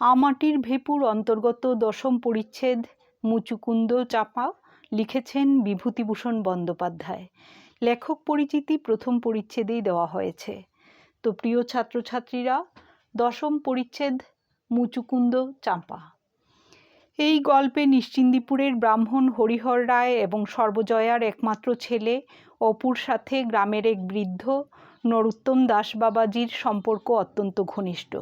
আমাটির vapour অন্তর্গত দশম পরিচ্ছেদ মুচুকুন্দ চাপা লিখেছেন বিভূতিভূষণ বন্দ্যোপাধ্যায়। লেখক পরিচিতি প্রথম পরিচ্ছেদেই দেওয়া হয়েছে। তো প্রিয় ছাত্রছাত্রীরা, দশম পরিচ্ছেদ মুচুকুন্দ চাঁপা। এই গল্পে নিশ্চিন্দিপুরের ব্রাহ্মণ হরিহর রায় এবং সর্বজয়ার একমাত্র ছেলে অপুর সাথে গ্রামের এক বৃদ্ধ নরোত্তম দাস বাবাজির সম্পর্ক অত্যন্ত ঘনিষ্ঠ।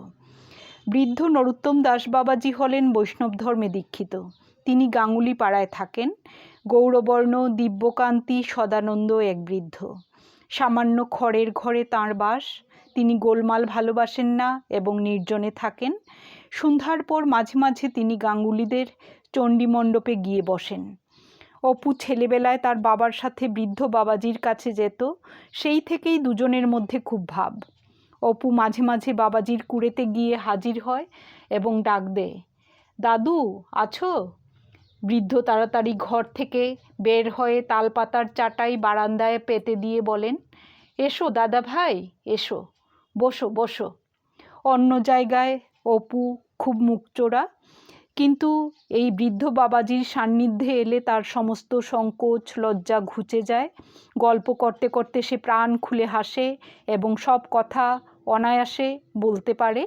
বৃদ্ধ নরোত্তম দাস বাবাজি হলেন বৈষ্ণব ধর্মে দীক্ষিত। তিনি গাঙ্গুলি পাড়ায় থাকেন। গৌরবর্ণ, দিব্যকান্তি, সদানন্দ এক বৃদ্ধ। সামান্য খড়ের ঘরে তাঁর বাস। তিনি গোলমাল ভালোবাসেন না এবং নির্জনে থাকেন। সন্ধ্যার পর মাঝে মাঝে তিনি গাঙ্গুলিদের চণ্ডীমণ্ডপে গিয়ে বসেন। অপু ছেলেবেলায় তার বাবার সাথে বৃদ্ধ বাবাজির কাছে যেত। সেই থেকেই দুজনের মধ্যে খুব ভাব। অপু মাঝে মাঝে বাবাজির কুড়েতে গিয়ে হাজির হয় এবং ডাক দেয়, দাদু, আছো? বৃদ্ধ তাড়াতাড়ি ঘর থেকে বের হয়ে তালপাতার চাটাই বারান্দায় পেতে দিয়ে বলেন, এসো দাদা ভাই, এসো, বসো বসো। অন্য জায়গায় অপু খুব মুখচোরা কিন্তু এই বৃদ্ধ বাবাজির সান্নিধ্যে এলে তার সমস্ত সংকোচ, লজ্জা ঘুচে যায়। গল্প করতে করতে সে প্রাণ খুলে হাসে এবং সব কথা অনায়াসে বলতে পারে।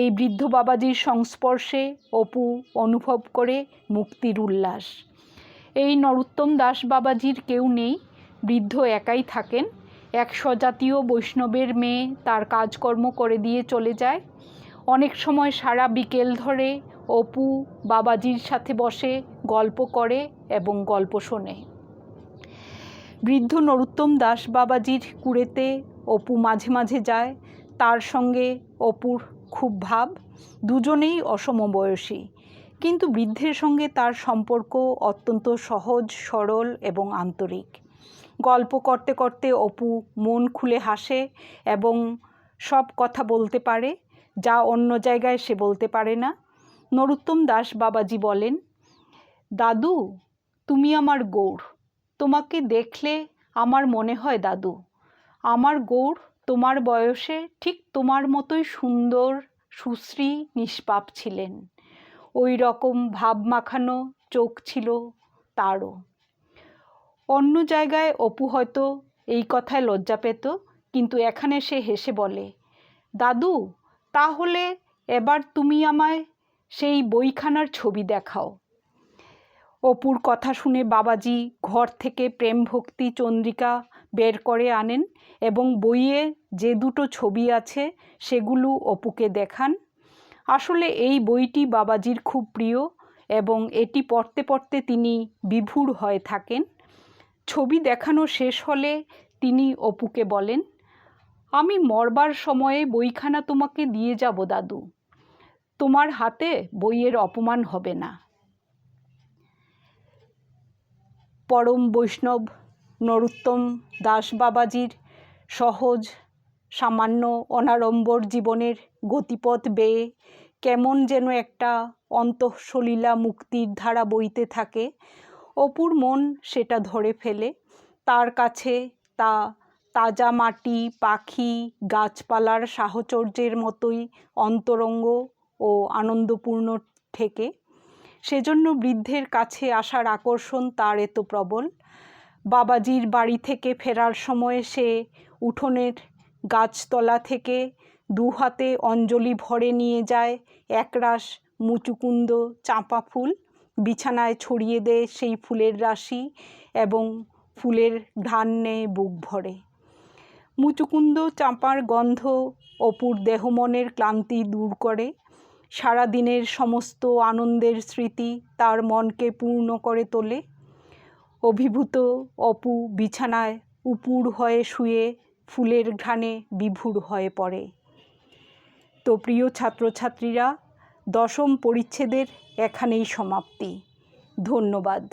এই বৃদ্ধ বাবাজির সংস্পর্শে অপু অনুভব করে মুক্তির উল্লাস। এই নরোত্তম দাস বাবাজির কেউ নেই, বৃদ্ধ একাই থাকেন। এক স্বজাতীয় বৈষ্ণবের মেয়ে তার কাজকর্ম করে দিয়ে চলে যায়। অনেক সময় সারা বিকেল ধরে অপু বাবাজির সাথে বসে গল্প করে এবং গল্প শোনে। বৃদ্ধ নরোত্তম দাস বাবাজির কুড়েতে অপু মাঝে মাঝে যায়। তার সঙ্গে অপুর খুব ভাব, দুজনেই অসম বয়সী। কিন্তু বৃদ্ধের সঙ্গে তার সম্পর্ক অত্যন্ত সহজ, সরল এবং আন্তরিক। গল্প করতে করতে অপু মন খুলে হাসে এবং সব কথা বলতে পারে, যা অন্য জায়গায় সে বলতে পারে না। নরোত্তম দাস বাবাজি বলেন, দাদু, তুমি আমার গৌড়। তোমাকে দেখলে আমার মনে হয় দাদু। আমার গৌড় তোমার বয়সে ঠিক তোমার মতোই সুন্দর, সুশ্রী, নিষ্পাপ ছিলেন। ওই রকম ভাব মাখানো চোখ ছিল তারও। অন্য জায়গায় অপু হয়তো এই কথায় লজ্জা পেত, কিন্তু এখানে সে হেসে বলে, দাদু, তাহলে এবার তুমি আমায় সেই বইখানার ছবি দেখাও। অপুর কথা শুনে বাবাজি ঘর থেকে প্রেম ভক্তি চন্দ্রিকা বের করে আনেন এবং বইয়ে যে দুটো ছবি আছে সেগুলো অপুকে দেখান। আসলে এই বইটি বাবাজির খুব প্রিয় এবং এটি পড়তে পড়তে তিনি বিভুর হয়ে থাকেন। ছবি দেখানো শেষ হলে তিনি অপুকে বলেন, আমি মরবার সময়ে বইখানা তোমাকে দিয়ে যাব দাদু। তোমার হাতে বইয়ের অপমান হবে না। পরম বৈষ্ণব নরোত্তম দাস বাবাজির সহজ, সামান্য, অনাড়ম্বর জীবনের গতিপথ বেয়ে কেমন যেন একটা অন্তঃসলীলা মুক্তির ধারা বইতে থাকে। অপুর মন সেটা ধরে ফেলে। তার কাছে তা তাজা মাটি, পাখি, গাছপালার সাহচর্যের মতোই অন্তরঙ্গ ও আনন্দপূর্ণ থেকে সেজন্য বৃদ্ধের কাছে আসার আকর্ষণ তার এত প্রবল। বাবাজির বাড়ি থেকে ফেরার সময় সে উঠোনের গাছতলা থেকে দু হাতে অঞ্জলি ভরে নিয়ে যায়, একরাশ মুচুকুন্দ চাঁপা ফুল। বিছানায় ছড়িয়ে দেয় সেই ফুলের রাশি এবং ফুলের ধান নেয় বুক ভরে। মুচুকুন্দ চাঁপার গন্ধ অপুর দেহমনের ক্লান্তি দূর করে। সারাদিনের সমস্ত আনন্দের স্মৃতি তার মনকে পূর্ণ করে তোলে। অভিভূত অপু বিছানায় উপুর হয়ে শুয়ে ফুলের ঘ্রাণে বিভুর হয়ে পড়ে। তো প্রিয় ছাত্রছাত্রীরা, দশম পরিচ্ছেদের এখানেই সমাপ্তি। ধন্যবাদ।